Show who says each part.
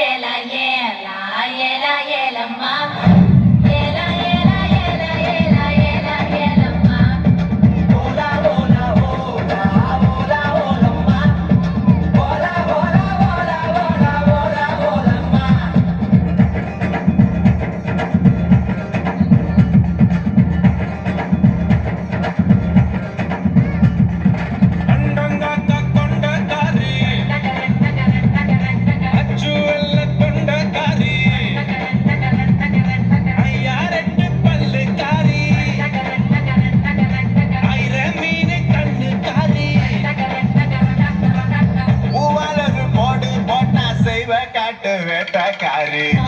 Speaker 1: ఎల ఎల ఎల ఎలమ్మ
Speaker 2: karin.